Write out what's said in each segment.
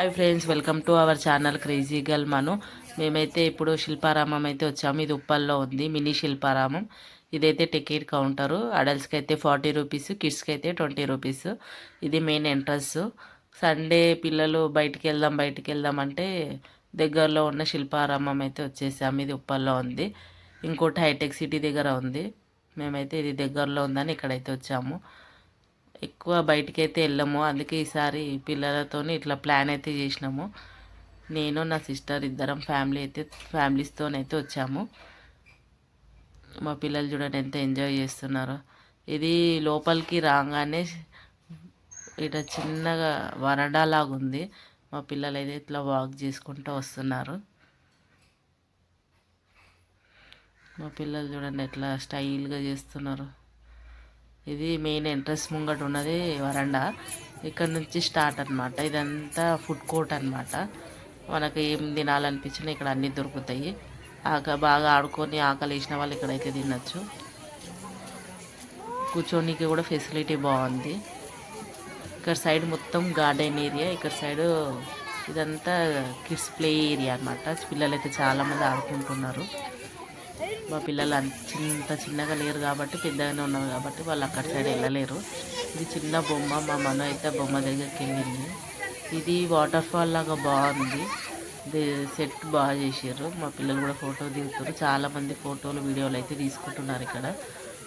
Hi friends welcome to our channel crazy girl Manu మేమైతే ఇప్పుడు శిల్పారామం అయితే వచ్చాము. ఇది ఉప్పల్లో ఉంది మినీ శిల్పారామం. ఇదైతే టికెట్ కౌంటరు. అడల్ట్స్కి అయితే ఫార్టీ రూపీస్ కిడ్స్కి అయితే ట్వంటీ రూపీస్. ఇది మెయిన్ ఎంట్రన్స్. సండే పిల్లలు బయటికి వెళ్దాం బయటికి వెళ్దాం అంటే దగ్గరలో ఉన్న శిల్పారామం అయితే వచ్చేసాము. ఇది ఉప్పల్లో ఉంది. ఇంకోటి హైటెక్ సిటీ దగ్గర ఉంది. మేమైతే ఇది దగ్గరలో ఉందని ఇక్కడైతే వచ్చాము. ఎక్కువ బయటికి అయితే వెళ్ళము. అందుకే ఈసారి పిల్లలతో ఇట్లా ప్లాన్ అయితే చేసినాము. నేను నా సిస్టర్ ఇద్దరం ఫ్యామిలీ అయితే ఫ్యామిలీస్తోనైతే వచ్చాము. మా పిల్లలు చూడండి ఎంత ఎంజాయ్ చేస్తున్నారో. ఇది లోపలికి రాగానే ఇట్లా చిన్నగా వరడా లాగా ఉంది మా పిల్లలు అయితే ఇట్లా వాక్ చేసుకుంటూ వస్తున్నారు. మా పిల్లలు చూడండి ఎట్లా స్టైల్గా చేస్తున్నారు. ఇది మెయిన్ ఎంట్రెన్స్ ముంగట ఉన్నది వరండా. ఇక్కడ నుంచి స్టార్ట్ అనమాట ఇదంతా ఫుడ్ కోర్ట్ అనమాట మనకు ఏం తినాలనిపించినా ఇక్కడ అన్నీ దొరుకుతాయి. ఆక బాగా ఆడుకొని ఆకలి వేసిన వాళ్ళు ఇక్కడైతే తినచ్చు. కూర్చోనికి కూడా ఫెసిలిటీ బాగుంది. ఇక్కడ సైడ్ మొత్తం గార్డెన్ ఏరియా ఇక్కడ సైడ్ ఇదంతా కిడ్స్ ప్లే ఏరియా అనమాట పిల్లలు అయితే చాలామంది ఆడుకుంటున్నారు. మా పిల్లలు అంత చిన్నగా లేరు కాబట్టి పెద్దగానే ఉన్నారు కాబట్టి వాళ్ళు అక్కడ సైడ్ వెళ్ళలేరు. ఇది చిన్న బొమ్మ మా మన అయితే బొమ్మ దగ్గరికి వెళ్ళింది. ఇది వాటర్ ఫాల్ లాగా బాగుంది. సెట్ బాగా చేసారు మా పిల్లలు కూడా ఫోటో దిగుతారు చాలామంది ఫోటోలు వీడియోలు అయితే తీసుకుంటున్నారు ఇక్కడ.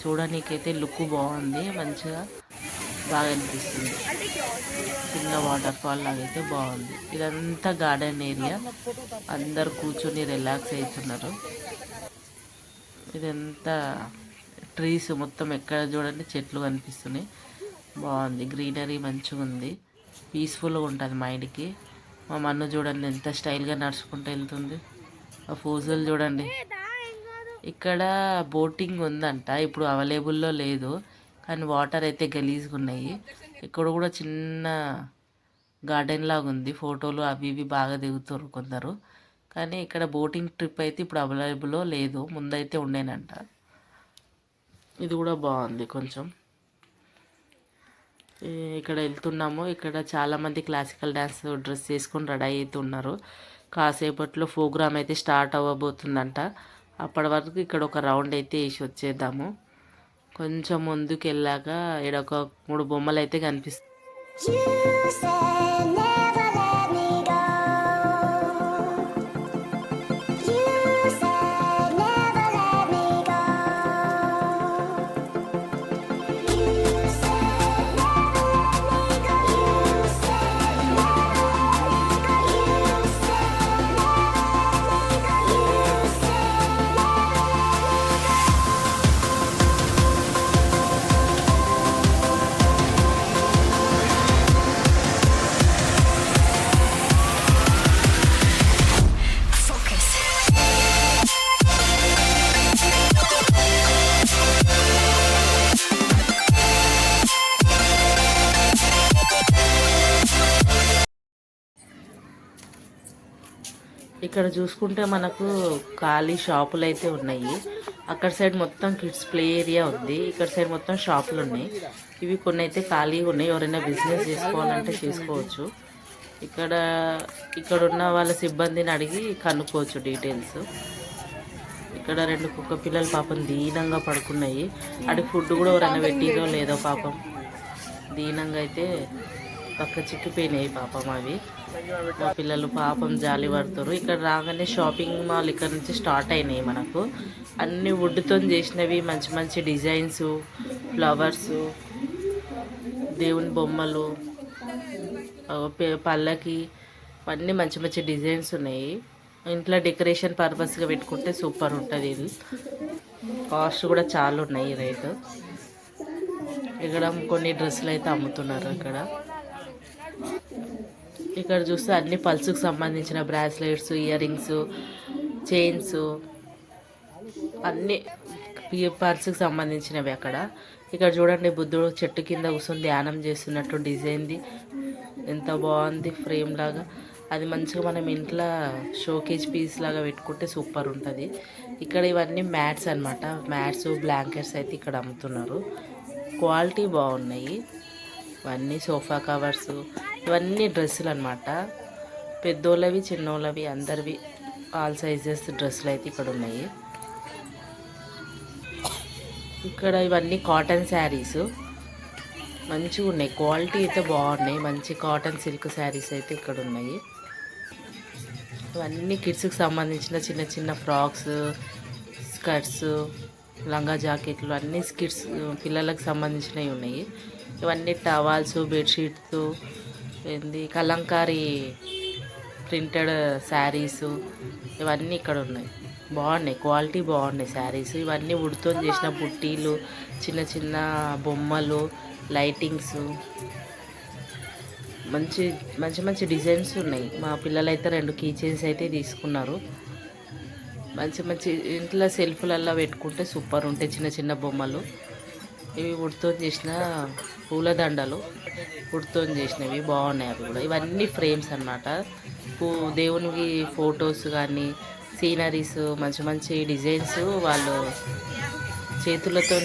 చూడడానికైతే లుక్ బాగుంది. మంచిగా బాగా అనిపిస్తుంది. చిన్న వాటర్ ఫాల్ లాగా అయితే బాగుంది. ఇదంతా గార్డెన్ ఏరియా అందరు కూర్చొని రిలాక్స్ అవుతున్నారు. ఇదంతా ట్రీస్ మొత్తం ఎక్కడ చూడండి చెట్లు కనిపిస్తున్నాయి. బాగుంది. గ్రీనరీ మంచిగా ఉంది. పీస్ఫుల్గా ఉంటుంది మైండ్కి. మా మన్ను చూడండి ఎంత స్టైల్గా నడుచుకుంటూ వెళ్తుంది. ఆ ఫోజులు చూడండి. ఇక్కడ బోటింగ్ ఉందంట. ఇప్పుడు అవైలబుల్లో లేదు. కానీ వాటర్ అయితే గలీజ్గా ఉన్నాయి. ఇక్కడ కూడా చిన్న గార్డెన్ లాగా ఉంది. ఫోటోలు అవి ఇవి బాగా దిగుతారు కొందరు. కానీ ఇక్కడ బోటింగ్ ట్రిప్ అయితే ఇప్పుడు అవైలబుల్లో లేదు. ముందైతే ఉండేనంట. ఇది కూడా బాగుంది కొంచెం. ఇక్కడ వెళ్తున్నాము. ఇక్కడ చాలామంది క్లాసికల్ డ్యాన్స్ డ్రెస్ వేసుకొని రెడీ అవుతున్నారు కాసేపట్లో ప్రోగ్రామ్ అయితే స్టార్ట్ అవ్వబోతుందంట. అప్పటి వరకు ఇక్కడ ఒక రౌండ్ అయితే వేసి వచ్చేద్దాము. కొంచెం ముందుకు వెళ్ళాక ఇక్కడ ఒక మూడు బొమ్మలు అయితే కనిపిస్తాయి ఇక్కడ చూసుకుంటే మనకు ఖాళీ షాపులు అయితే ఉన్నాయి. అక్కడ సైడ్ మొత్తం కిడ్స్ ప్లే ఏరియా ఉంది. ఇక్కడ సైడ్ మొత్తం షాపులు ఉన్నాయి. ఇవి కొన్ని అయితే ఖాళీగా ఉన్నాయి. ఎవరైనా బిజినెస్ చేసుకోవాలంటే చేసుకోవచ్చు. ఇక్కడ ఇక్కడ ఉన్న వాళ్ళ సిబ్బందిని అడిగి కనుక్కోవచ్చు డీటెయిల్స్. ఇక్కడ రెండు కుక్క పిల్లలు పాపం దీనంగా పడుకున్నాయి. అటు ఫుడ్ కూడా ఎవరైనా పెట్టిందో లేదో పాపం. దీనంగా అయితే పక్క చిక్కిపోయినాయి పాపం అవి. మా పిల్లలు పాపం జాలి పడుతారు ఇక్కడ రాగానే షాపింగ్ మాల్ ఇక్కడ నుంచి స్టార్ట్ అయినాయి మనకు. అన్ని వుడ్తో చేసినవి మంచి మంచి డిజైన్స్ ఫ్లవర్స్ దేవుని బొమ్మలు పళ్ళకి అన్నీ మంచి మంచి డిజైన్స్ ఉన్నాయి. ఇంట్లో డెకరేషన్ పర్పస్గా పెట్టుకుంటే సూపర్ ఉంటుంది ఇది. కాస్ట్ కూడా చాలా ఉన్నాయి రేటు. ఇక్కడ కొన్ని డ్రెస్సులు అయితే అమ్ముతున్నారు ఇక్కడ ఇక్కడ చూస్తే అన్ని పల్స్కి సంబంధించిన బ్రాస్లెట్స్ ఇయర్ రింగ్స్ చైన్స్ అన్ని పర్స్కి సంబంధించినవి అక్కడ. ఇక్కడ చూడండి బుద్ధుడు చెట్టు కింద కూర్చొని ధ్యానం చేస్తున్నట్టు డిజైన్ది. ఎంత బాగుంది ఫ్రేమ్ లాగా. అది మంచిగా మనం ఇంట్లో షోకేజ్ పీస్ లాగా పెట్టుకుంటే సూపర్ ఉంటుంది. ఇక్కడ ఇవన్నీ మ్యాట్స్ అనమాట మ్యాట్స్ బ్లాంకెట్స్ అయితే ఇక్కడ అమ్ముతున్నారు. క్వాలిటీ బాగున్నాయి. ఇవన్నీ సోఫా కవర్స్ ఇవన్నీ డ్రెస్సులు అనమాట పెద్దోళ్ళవి చిన్నోళ్ళవి అందరివి ఆల్ సైజెస్ డ్రెస్సులు అయితే ఇక్కడ ఉన్నాయి. ఇక్కడ ఇవన్నీ కాటన్ శారీస్ మంచిగా ఉన్నాయి. క్వాలిటీ అయితే బాగున్నాయి. మంచి కాటన్ సిల్క్ శారీస్ అయితే ఇక్కడ ఉన్నాయి. ఇవన్నీ కిడ్స్కి సంబంధించిన చిన్న చిన్న ఫ్రాక్స్ స్కర్ట్స్ లంగా జాకెట్లు అన్నీ స్కిట్స్ పిల్లలకు సంబంధించినవి ఉన్నాయి. ఇవన్నీ టవాల్స్ బెడ్షీట్స్ ఏంది కలంకారీ ప్రింటెడ్ శారీస్ ఇవన్నీ ఇక్కడ ఉన్నాయి. బాగున్నాయి క్వాలిటీ బాగున్నాయి శారీస్. ఇవన్నీ ఉడుతో చేసిన బుట్టీలు చిన్న చిన్న బొమ్మలు లైటింగ్స్. మంచి మంచి మంచి డిజైన్స్ ఉన్నాయి. మా పిల్లలైతే రెండు కీ చైన్స్ అయితే తీసుకున్నారు. మంచి మంచి ఇంట్లో సెల్ఫ్లల్లో పెట్టుకుంటే సూపర్ ఉంటాయి చిన్న చిన్న బొమ్మలు. ఇవి ఉడితో చేసిన పూలదండలు ఉడితో చేసినవి బాగున్నాయి అవి కూడా. ఇవన్నీ ఫ్రేమ్స్ అన్నమాట. పూ దేవునికి ఫొటోస్ కానీ సీనరీస్ మంచి మంచి డిజైన్స్ వాళ్ళు చేతులతో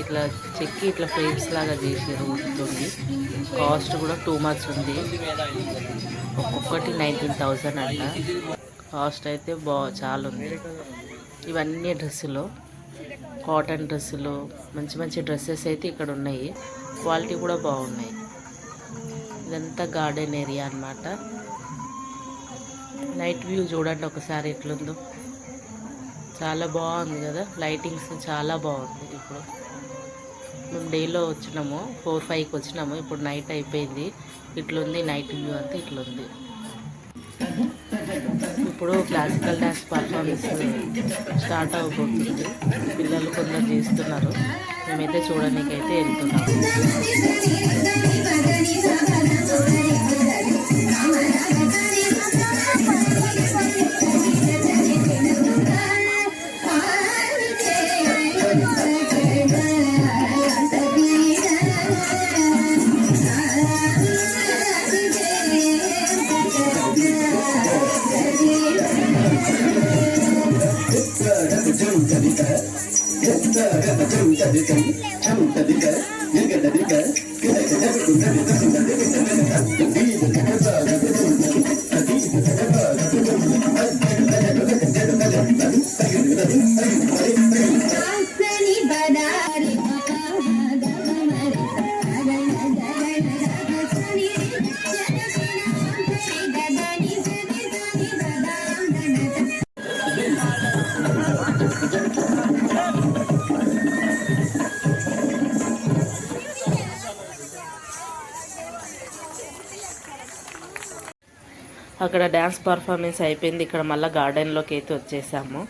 ఇట్లా చెక్కి ఇట్లా ఫ్రేమ్స్ లాగా చేసారు ఉంటుంది కాస్ట్ కూడా టూ మచ్ ఉంది. ఒక్కొక్కటి నైన్టీన్ థౌజండ్ అంట. కాస్ట్ అయితే బా చాలా ఉంది. ఇవన్నీ డ్రెస్సులు కాటన్ డ్రెస్సులు మంచి మంచి డ్రెస్సెస్ అయితే ఇక్కడ ఉన్నాయి. క్వాలిటీ కూడా బాగున్నాయి. ఇదంతా గార్డెన్ ఏరియా అన్నమాట. నైట్ వ్యూ చూడండి ఒకసారి ఎట్లుందో. చాలా బాగుంది కదా. లైటింగ్స్ చాలా బాగుంది ఇప్పుడు. మేము డేలో వచ్చినాము ఫోర్ ఫైవ్కి వచ్చినాము. ఇప్పుడు నైట్ అయిపోయింది. ఇట్లుంది నైట్ వ్యూ అంతా ఇట్లుంది. ఇప్పుడు క్లాసికల్ డ్యాన్స్ పర్ఫార్మెన్స్ స్టార్ట్ అవబోతుంది పిల్లలు కొందరు చేస్తున్నారు మేమైతే చూడడానికైతే వెళ్తున్నాము అక్కడ డ్యాన్స్ పర్ఫార్మెన్స్ అయిపోయింది. ఇక్కడ మళ్ళీ గార్డెన్లోకి అయితే వచ్చేసాము.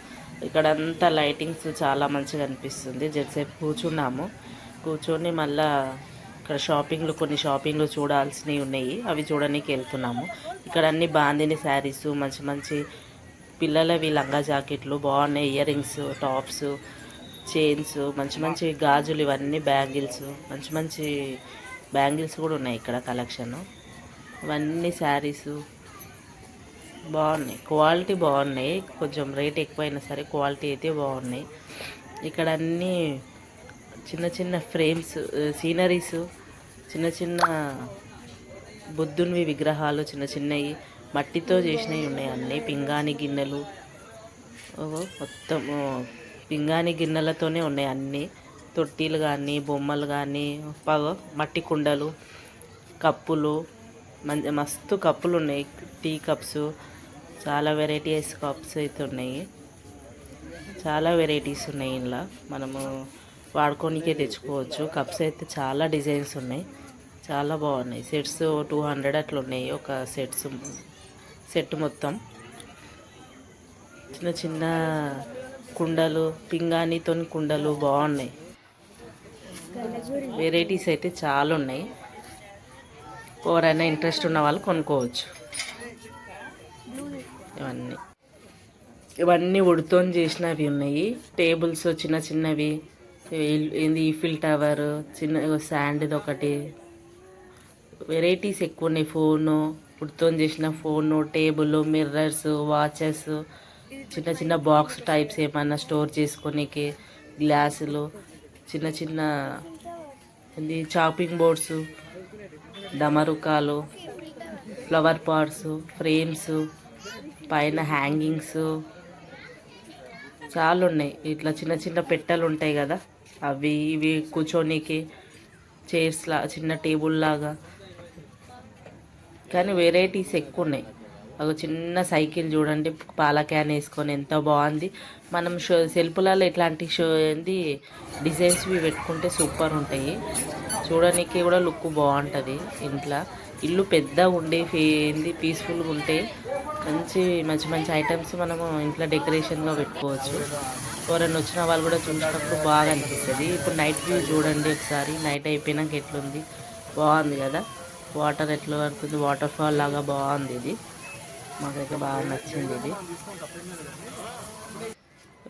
ఇక్కడ అంతా లైటింగ్స్ చాలా మంచిగా అనిపిస్తుంది. జరసేపు కూర్చున్నాము. కూర్చొని మళ్ళీ ఇక్కడ షాపింగ్లు కొన్ని షాపింగ్లు చూడాల్సినవి ఉన్నాయి. అవి చూడడానికి వెళ్తున్నాము. ఇక్కడ అన్ని బాందిని శారీస్ మంచి మంచి పిల్లలవి లంగా జాకెట్లు బాగున్నాయి. ఇయర్ రింగ్స్ టాప్స్ చైన్స్ మంచి మంచి గాజులు ఇవన్నీ బ్యాంగిల్స్ మంచి మంచి బ్యాంగిల్స్ కూడా ఉన్నాయి ఇక్కడ కలెక్షన్ ఇవన్నీ శారీసు బాగున్నాయి. క్వాలిటీ బాగున్నాయి. కొంచెం రేట్ ఎక్కువైనా సరే క్వాలిటీ అయితే బాగున్నాయి. ఇక్కడ అన్నీ చిన్న చిన్న ఫ్రేమ్స్ సీనరీస్ చిన్న చిన్న బుద్ధునివి విగ్రహాలు చిన్న చిన్నవి మట్టితో చేసినవి ఉన్నాయి అన్నీ. పింగాణి గిన్నెలు. మొత్తం పింగాణి గిన్నెలతోనే ఉన్నాయి అన్నీ. తొట్టిలు కానీ బొమ్మలు కానీ పగ మట్టి కుండలు కప్పులు మంచి మస్తు కప్పులు ఉన్నాయి. టీ కప్స్ చాలా వెరైటీస్ కప్స్ అయితే ఉన్నాయి. చాలా వెరైటీస్ ఉన్నాయి ఇందులో. మనము వాడుకోనికే తెచ్చుకోవచ్చు. కప్స్ అయితే చాలా డిజైన్స్ ఉన్నాయి. చాలా బాగున్నాయి. సెట్స్ టూ హండ్రెడ్ అట్లా ఉన్నాయి. ఒక సెట్స్ సెట్ మొత్తం. చిన్న చిన్న కుండలు పింగాణితో కుండలు బాగున్నాయి. వెరైటీస్ అయితే చాలా ఉన్నాయి. ఎవరైనా ఇంట్రెస్ట్ ఉన్న వాళ్ళు కొనుక్కోవచ్చు ఇవన్నీ ఇవన్నీ ఉడుతోని చేసినవి ఉన్నాయి. టేబుల్స్ చిన్న చిన్నవి. ఏంది ఈఫిల్ టవర్ చిన్న శాండ్ది ఒకటి. వెరైటీస్ ఎక్కువ ఉన్నాయి. ఫోను ఉడుతోని చేసిన ఫోను టేబుల్ మిర్రర్స్ వాచెస్ చిన్న చిన్న బాక్స్ టైప్స్ ఏమన్నా స్టోర్ చేసుకోనికి గ్లాసులు చిన్న చిన్న ఏంది చాపింగ్ బోర్డ్స్ డమరుకాలు ఫ్లవర్ పాట్స్ ఫ్రేమ్స్ పైన హ్యాంగింగ్స్ చాలా ఉన్నాయి ఇట్లా చిన్న చిన్న పెట్టెలు ఉంటాయి కదా అవి ఇవి కూర్చోనీకి చైర్స్ లా చిన్న టేబుల్ లాగా. కానీ వెరైటీస్ ఎక్కువ ఉన్నాయి ఒక చిన్న సైకిల్ చూడండి పాల క్యాన్ వేసుకొని ఎంత బాగుంది. మనం షో సెల్ఫ్లలో ఇట్లాంటి షో ఏంది డిజైన్స్వి పెట్టుకుంటే సూపర్ ఉంటాయి. చూడడానికి కూడా లుక్ బాగుంటుంది ఇంట్లో. ఇల్లు పెద్దగా ఉండే ఏంది పీస్ఫుల్గా ఉంటే మంచి మంచి మంచి ఐటమ్స్ మనము ఇంట్లో డెకరేషన్గా పెట్టుకోవచ్చు. ఎవరైనా వచ్చిన వాళ్ళు కూడా చూసినప్పుడు బాగా అనిపిస్తుంది. ఇప్పుడు నైట్ వ్యూ చూడండి ఒకసారి. నైట్ అయిపోయినాక ఎట్లుంది? బాగుంది కదా? వాటర్ ఎట్లా పడుతుంది? వాటర్ ఫాల్ లాగా బాగుంది ఇది. మాకైతే బాగా నచ్చింది ఇది.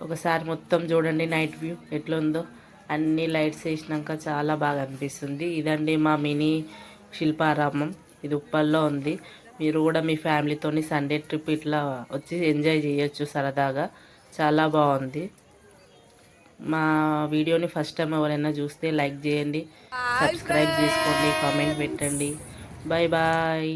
ఒకసారి మొత్తం చూడండి నైట్ వ్యూ ఎట్లుందో. అన్ని లైట్స్ వేసినాక చాలా బాగా అనిపిస్తుంది. ఇదండి మా మినీ శిల్పారామం. ఇది ఉప్పల్లో ఉంది. మీరు కూడా మీ ఫ్యామిలీతోని సండే ట్రిప్ ఇట్లా వచ్చి ఎంజాయ్ చేయొచ్చు సరదాగా. చాలా బాగుంది. మా వీడియోని ఫస్ట్ టైం ఎవరైనా చూస్తే లైక్ చేయండి. సబ్స్క్రైబ్ చేసుకోండి కామెంట్ పెట్టండి. Bye bye.